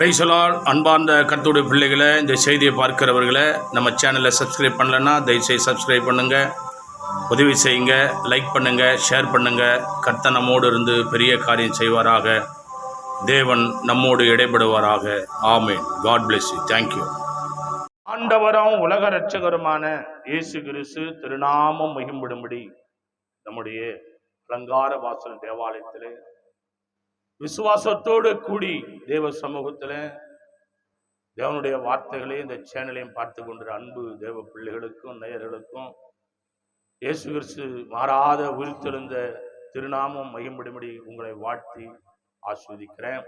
பிரைசலால் அன்பார்ந்த கர்த்தருடைய பிள்ளைகளை இந்த செய்தியை பார்க்கிறவர்களை நம்ம சேனலை சப்ஸ்கிரைப் பண்ணலைன்னா தயவுசெய்து சப்ஸ்கிரைப் பண்ணுங்கள் உதவி செய்யுங்க லைக் பண்ணுங்கள் ஷேர் பண்ணுங்கள் கர்த்தனமோடு நம்மோடு இருந்து பெரிய காரியம் செய்வாராக. தேவன் நம்மோடு இடைபடுவாராக. ஆமேன். God bless you thank you ஆண்டவரும் உலக ரட்சகருமான இயேசு கிறிஸ்து திருநாமம் மகிம்படும்படி நம்முடைய அலங்கார வாசல் தேவாலயத்திலே விசுவாசத்தோடு கூடி தேவ சமூகத்தில் தேவனுடைய வார்த்தைகளையும் இந்த சேனலையும் பார்த்து கொண்டிருக்கிற அன்பு தேவ பிள்ளைகளுக்கும் நேயர்களுக்கும் இயேசு கிறிஸ்து மாறாத உயிர்த்தெழுந்த திருநாமம் மகிம்படும்படி உங்களை வாழ்த்தி ஆஸ்வதிக்கிறேன்.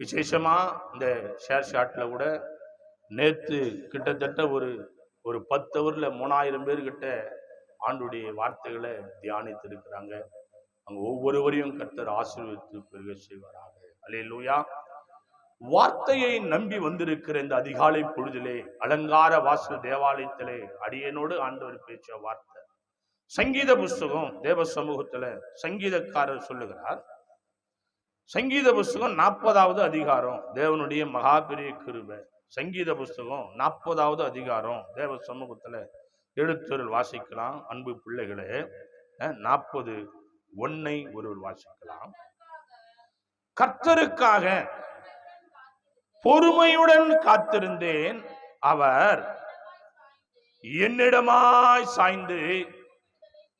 விசேஷமாக இந்த ஷேர் ஷாட்டில் கூட நேற்று கிட்டத்தட்ட ஒரு ஒரு பத்து ஹவரில் மூணாயிரம் பேர்கிட்ட ஆண்டுடைய வார்த்தைகளை தியானித்திருக்கிறாங்க. அங்க ஒவ்வொருவரையும் கர்த்தர் ஆசீர்வித்து பெருக செய்வாராக. லூயா வார்த்தையை நம்பி வந்திருக்கிற இந்த அதிகாலை பொழுதிலே அலங்கார வாசல் தேவாலயத்திலே அடியனோடு ஆண்டவர் பேச்ச வார்த்தை. சங்கீத புஸ்தகம் தேவ சமூகத்துல சங்கீதக்காரர் சொல்லுகிறார். சங்கீத புஸ்தகம் நாற்பதாவது அதிகாரம் தேவனுடைய மகா பெரிய கிருபை. சங்கீத புஸ்தகம் நாற்பதாவது அதிகாரம் தேவ சமூகத்துல எழுத்தொருள் வாசிக்கலாம். அன்பு பிள்ளைகளே நாற்பது ஒன்னை ஒருவர் வாசிக்கலாம். கர்த்தருக்காக பொறுமையுடன் காத்திருந்தேன். அவர் என்னிடமாய் சாய்ந்து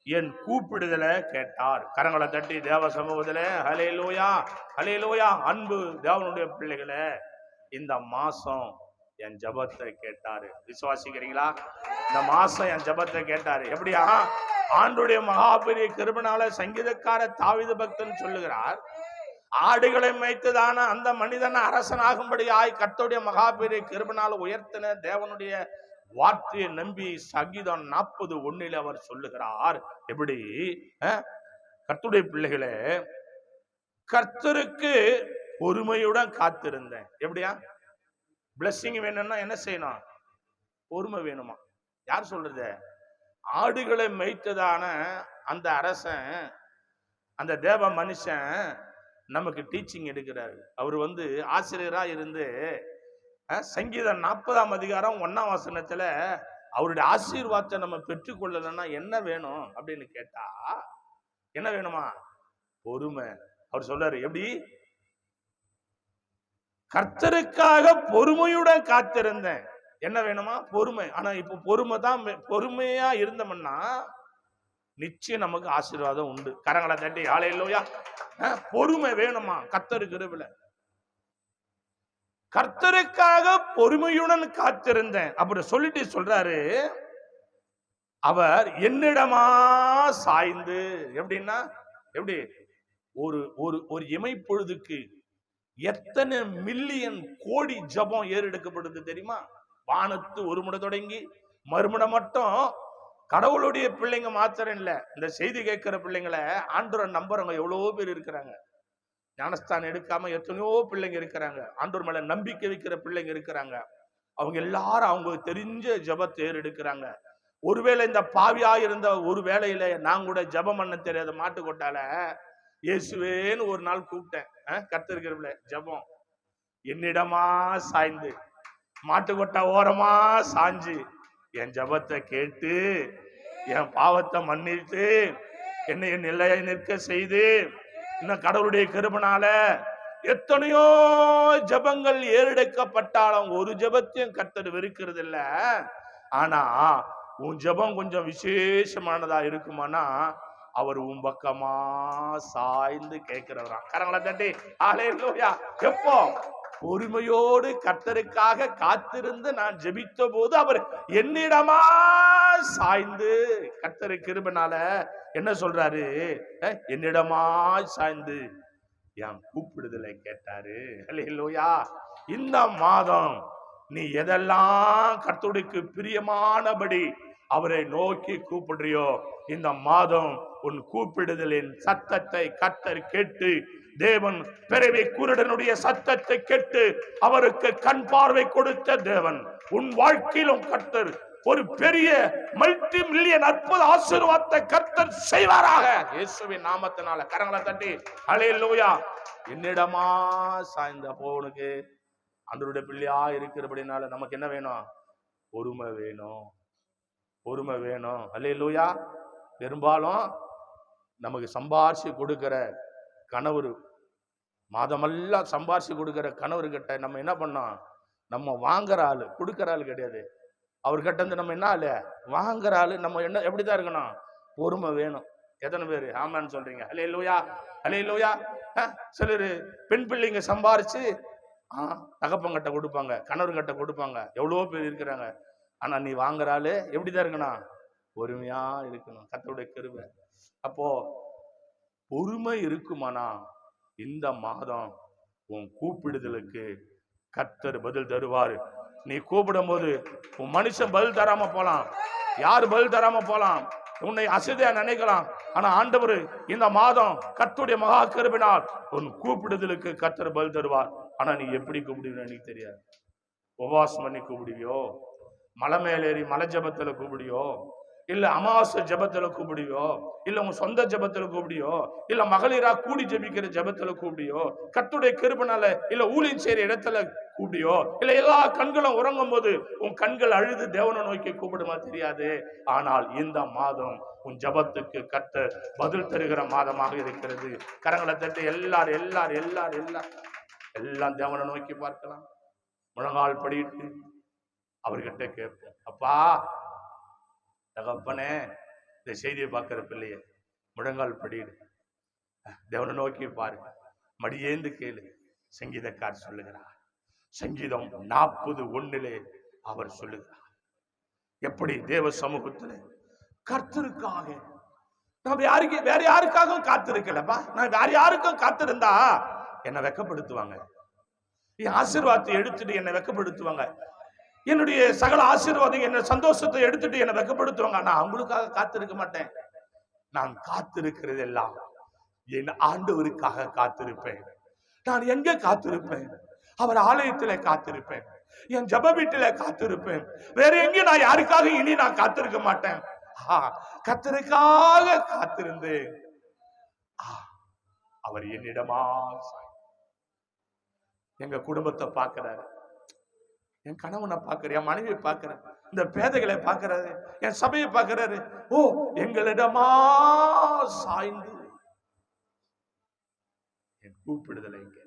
என் கூப்பிடுதலை கேட்டார். கரங்களை தட்டி தேவ சமூகத்துல ஹலே லோயா ஹலே லோயா அன்பு தேவனுடைய பிள்ளைகளை. இந்த மாசம் என் ஜபத்தை கேட்டாரு. விசுவாசிக்கிறீங்களா? இந்த மாசம் என் ஜபத்தை கேட்டாரு. எப்படியா? ஆண்டுடைய மகாபெரிய கிருபனால சங்கீதக்கார தாவித பக்தன் சொல்லுகிறார் ஆடுகளை மேய்த்ததான அந்த மனிதன் அரசனாகும்படியாய் கத்தோடைய மகாபெரிய கிருபனால உயர்த்தின தேவனுடைய வார்த்தையை நம்பி சங்கீதம் நாற்பது ஒண்ணில் அவர் சொல்லுகிறார். எப்படி? அஹ், பிள்ளைகளே கர்த்தருக்கு பொறுமையுடன் காத்திருந்தேன். எப்படியா? பிளஸ்ஸிங் வேணும்னா என்ன செய்யணும்? பொறுமை வேணுமா? யார் சொல்றது? ஆடுகளை மேய்த்ததான அந்த அரசன் அந்த தேவ மனுஷன் நமக்கு டீச்சிங் எடுக்கிறாரு. அவர் வந்து ஆசிரியரா இருந்து சங்கீதம் நாற்பதாம் அதிகாரம் ஒன்னாம் வசனத்துல அவருடைய ஆசீர்வாதத்தை நம்ம பெற்றுக்கொள்ளலைன்னா என்ன வேணும் அப்படின்னு கேட்டா என்ன வேணுமா? பொறுமை. அவர் சொல்றாரு எப்படி? கர்த்தருக்காக பொறுமையுடன் காத்திருந்தேன். என்ன வேணுமா? பொறுமை. ஆனா இப்போ பொறுமை தான் பொறுமையா இருந்தோம்னா நிச்சயம் நமக்கு ஆசீர்வாதம் உண்டு. கரங்களை தட்டி ஆலையிலோயா பொறுமை வேணுமா? கத்தரு இருவில் கர்த்தருக்காக பொறுமையுடன் காத்திருந்தேன். அப்படி சொல்லிட்டு சொல்றாரு. அவர் என்னிடமா சாய்ந்து எப்படின்னா எப்படி? ஒரு ஒரு ஒரு இமைப்பொழுதுக்கு எத்தனை மில்லியன் கோடி ஜபம் ஏறெடுக்கப்படுது தெரியுமா? வானத்து ஒரு முறை தொடங்கி மறுமுடம் மட்டும் கடவுளுடைய பிள்ளைங்க மாத்திரம் இல்ல. இந்த செய்தி கேட்கிற பிள்ளைங்களை ஆண்டோரை நம்புறவங்க எவ்வளவோ பேர் இருக்கிறாங்க. ஞானஸ்தானம் எடுக்காம எத்தனையோ பிள்ளைங்க இருக்கிறாங்க. ஆண்டோர் மேல நம்பிக்கை வைக்கிற பிள்ளைங்க இருக்கிறாங்க. அவங்க எல்லாரும் அவங்களுக்கு தெரிஞ்ச ஜபத்தை எடுக்கிறாங்க ஒருவேளை இந்த பாவியா இருந்த ஒரு வேளையில நான் கூட ஜபம் பண்ண தெரியாத மாட்டு கொட்டால இயேசுவேன்னு ஒரு நாள் கூப்பிட்டேன். கத்திருக்கிறவங்கள ஜபம். என்னிடமா சாய்ந்து. மாட்டுக்கொட்டை ஓரமா சாஞ்சு என் ஜபத்தை கேட்டு என் பாவத்தை மன்னித்து என்னை என் நிலையை நிற்க செய்து இன்னும் கடவுளுடைய கிருபனால எத்தனையோ ஜபங்கள் ஏறெடுக்கப்பட்டாலும் ஒரு ஜபத்தையும் கத்தர் வெறுக்கிறது இல்ல ஆனா உன் ஜபம் கொஞ்சம் விசேஷமானதா இருக்குமானா அவர் உன் பக்கமா சாய்ந்து கேட்கிறவரா கரங்களை தட்டி ஆலே எப்போ? பொறுமையோடு கர்த்தருக்காக காத்திருந்து நான் ஜெபித்த போது அவர் என்னிடமா சாய்ந்து கர்த்தரு கிருபனால என்ன சொல்றாரு? என்னிடமா சாய்ந்து? என் கூப்பிடுதலை கேட்டாரு. அல்லேலூயா இந்த மாதம் நீ எதெல்லாம் கர்த்தருக்கு பிரியமானபடி அவரை நோக்கி கூப்பிடுறியோ இந்த மாதம் உன் கூப்பிடுதலின் சத்தத்தை கர்த்தர் கேட்டு தேவன் பிறவி குருடனுடைய சத்தத்தை கேட்டு அவருக்கு கண் பார்வை கொடுத்த தேவன் உன் வாழ்க்கையிலும் கர்த்தர் ஒரு பெரிய மல்டி மில்லியன் அற்புத ஆசீர்வாதத்தை கர்த்தர் செய்வாராக. இயேசுவின் நாமத்தினால கரங்களை தட்டி லூயா என்னிடமா சாய்ந்த போனுக்கு அன்றருடைய பிள்ளையா இருக்கிறபடினால நமக்கு என்ன வேணும்? பொறுமை வேணும். பொறுமை வேணும். அல்ல பெரும்பாலும் நமக்கு சம்பாரிச்சு கொடுக்கிற கணவர் மாதமெல்லாம் சம்பாரிச்சு கொடுக்குற கணவர்கிட்ட நம்ம என்ன பண்ணோம் நம்ம வாங்குற ஆள் கொடுக்குற ஆள் கிடையாது. அவர்கிட்ட இருந்து நம்ம என்ன ஆளு? வாங்குற ஆள். நம்ம என்ன எப்படிதான் இருக்கணும்? பொறுமை வேணும். எத்தனை பேர்? ஆமான்னு சொல்றீங்க. அலே லோயா அலே லோயா சிலர் பெண் பிள்ளைங்க சம்பாரிச்சு ஆ தகப்பங்கிட்ட கொடுப்பாங்க. கணவர்கிட்ட கொடுப்பாங்க. எவ்வளவோ பேர் இருக்கிறாங்க. ஆனா நீ வாங்குற ஆளு எப்படிதான் இருக்கணும்? பொறுமையா இருக்கணும். கத்தருடைய கருவை அப்போ பொறுமை இருக்குமானா? இந்த மாதம் உன் கூப்பிடுதலுக்கு கத்தர் பதில் தருவாரு. நீ கூப்பிடும் போது உன் மனுஷன் பதில் தராம போலாம். யார் பதில் தராம போலாம்? உன்னை அசதியா நினைக்கலாம். ஆனா ஆண்டவர் இந்த மாதம் கத்துடைய மகா கருவினால் உன் கூப்பிடுதலுக்கு கத்தர் பதில் தருவார். ஆனா நீ எப்படி கூப்பிடுவீன்னு எனக்கு தெரியாது. உபவாசம் பண்ணி கூப்பிடுவியோ? மலை மேலேறி மலை ஜபத்துல கூப்பிடியோ இல்ல அமாவாசை ஜபத்துல கூப்பிடியோ? இல்ல உங்க சொந்த ஜபத்துல கூப்பிடியோ? இல்ல மகளிரா கூடி ஜெபிக்கிற ஜபத்துல கூப்பிடியோ? கத்துடைய கிருபனால இல்ல ஊழியம் செய்யற இடத்துல கூப்பிடியோ? இல்ல எல்லா கண்களும் உறங்கும் போது உன் கண்கள் அழுது தேவனை நோக்கி கூப்பிடுமா தெரியாது. ஆனால் இந்த மாதம் உன் ஜபத்துக்கு கத்த பதில் தருகிற மாதமாக இருக்கிறது. கரங்களை தட்டி எல்லாரும் எல்லாரும் எல்லார் எல்லார் எல்லாம் தேவனை நோக்கி பார்க்கலாம். முழங்கால் படிட்டு அவர்கிட்ட கேட்போம். அப்பா தகப்பனே இந்த செய்தியை பார்க்குற பிள்ளைய முழங்கால் படியிடு தேவனை நோக்கி பாரு. மடியேந்து கேளு. சங்கீதக்கார் சொல்லுகிறார். சங்கீதம் நாற்பது ஒண்ணிலே அவர் சொல்லுகிறார். எப்படி தேவ சமூகத்தில் கர்த்தருக்காக நம்ம யாருக்கு வேற யாருக்காகவும் காத்திருக்கலப்பா? நான் வேற யாருக்கும் காத்திருந்தா என்னை வெக்கப்படுத்துவாங்க. என் ஆசீர்வாதத்தை எடுத்துட்டு என்னை வெக்கப்படுத்துவாங்க. என்னுடைய சகல ஆசீர்வாதம் என்ன சந்தோஷத்தை எடுத்துட்டு என்னை வெக்கப்படுத்துவாங்க. நான் அவங்களுக்காக காத்திருக்க மாட்டேன். நான் காத்திருக்கிறது எல்லாம் என் ஆண்டவருக்காக காத்திருப்பேன். நான் எங்க காத்திருப்பேன்? அவர் ஆலயத்துல காத்திருப்பேன். என் ஜப வீட்டில காத்திருப்பேன். வேற எங்க நான் யாருக்காக இனி நான் காத்திருக்க மாட்டேன். கத்தருக்காக காத்திருந்தேன். அவர் என்னிடமா எங்க குடும்பத்தை பார்க்கிறாரு. என் கணவனை பார்க்கிறாரு என் மனைவியை பார்க்கிறாரு இந்த பேதைகளை பார்க்கிறாரு என் சபையை பார்க்கிறாரு. ஓ எங்களிடமா சாய்ந்து என் கூப்பிடுதலை இங்கே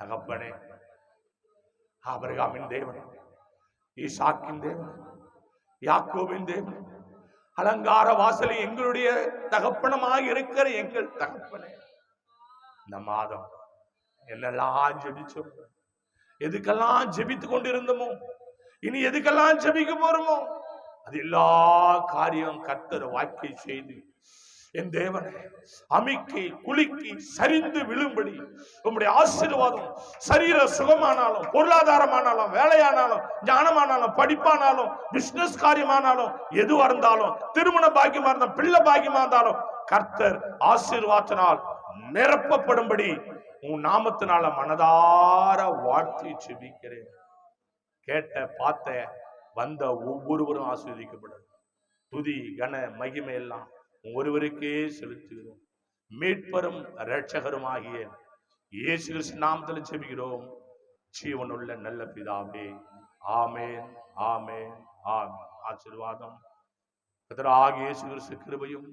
தகப்பனே ஆபிரகாமின் தேவன் ஈசாக்கின் தேவன் யாக்கோவின் தேவன் அலங்கார வாசலை எங்களுடைய தகப்பனமாக இருக்கிற எங்கள் தகப்பனே. இந்த மாதம் என்னெல்லாம் ஜெபிச்சோம்? எதுக்கெல்லாம் ஜெபித்து கொண்டிருந்தோமோ? இனி எதுக்கெல்லாம் ஜெபிக்க போறோமோ? அது எல்லா காரியம் கர்த்தர் வாக்கை செய்து என் தேவனே அமைக்கி குலுக்கி சரிந்து விழும்படி உங்களுடைய ஆசீர்வாதம் சரீர சுகமானாலும் பொருளாதாரமானாலும் வேலையானாலும் ஞானமானாலும் படிப்பானாலும் பிசினஸ் காரியமானாலும் எதுவா இருந்தாலும் திருமண பாக்கியமா இருந்தாலும் பிள்ளை பாக்கியமா இருந்தாலும் கர்த்தர் ஆசீர்வாதத்தினால் நிரப்பப்படும்படி உன் நாமத்தினால மனதார வாழ்த்தி செபிக்கிறேன். கேட்ட பார்த்த வந்த ஒவ்வொருவரும் ஆஸ்வதிக்கப்படும் துதி கன மகிமை எல்லாம் ஒருவருக்கே செலுத்துகிறோம். மீட்பரும் இரட்சகருமாகிய இயேசு கிறிஸ்து நாமத்தில் செபிக்கிறோம். ஜீவனுள்ள நல்ல பிதாவே ஆமேன் ஆமேன் ஆமேன். ஆசீர்வாதம். கர்த்தராகிய இயேசு கிறிஸ்து கிருபையும்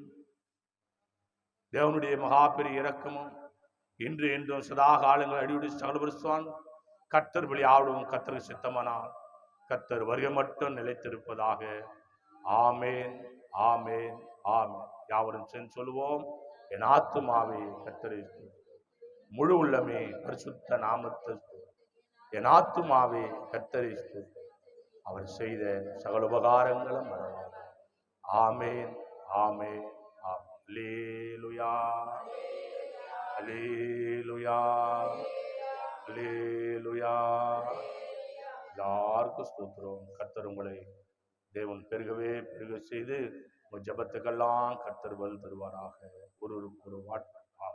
தேவனுடைய மகா பெரிய இரக்கமும் இன்று என்றும் சதா காலங்கள் அடியுடி சகலபரிசுவான் கத்தர் வழி ஆடும் கர்த்தருக்கு சித்தமானால் கத்தர் வருகை மட்டும் நிலைத்திருப்பதாக. ஆமேன் ஆமேன் ஆமேன். யாவரும் சென்று சொல்லுவோம். என் ஆத்துமாவே கத்தரை முழு உள்ளமே பரிசுத்த நாமத்தை என் ஆத்துமாவே கத்தரை அவர் செய்த சகல உபகாரங்களும் மறவாது. ஆமேன் ஆமேன் ஆமேன். லேலுயா அலேலுயா அலேலுயா எல்லாருக்கும் ஸ்தோத்திரம். கர்த்தர் உங்களை தேவன் பெருகவே பெருக செய்து உங்கள் ஜபத்துக்கெல்லாம் கர்த்தர் பதில் தருவாராக. ஒரு ஒரு வாட் ஆ,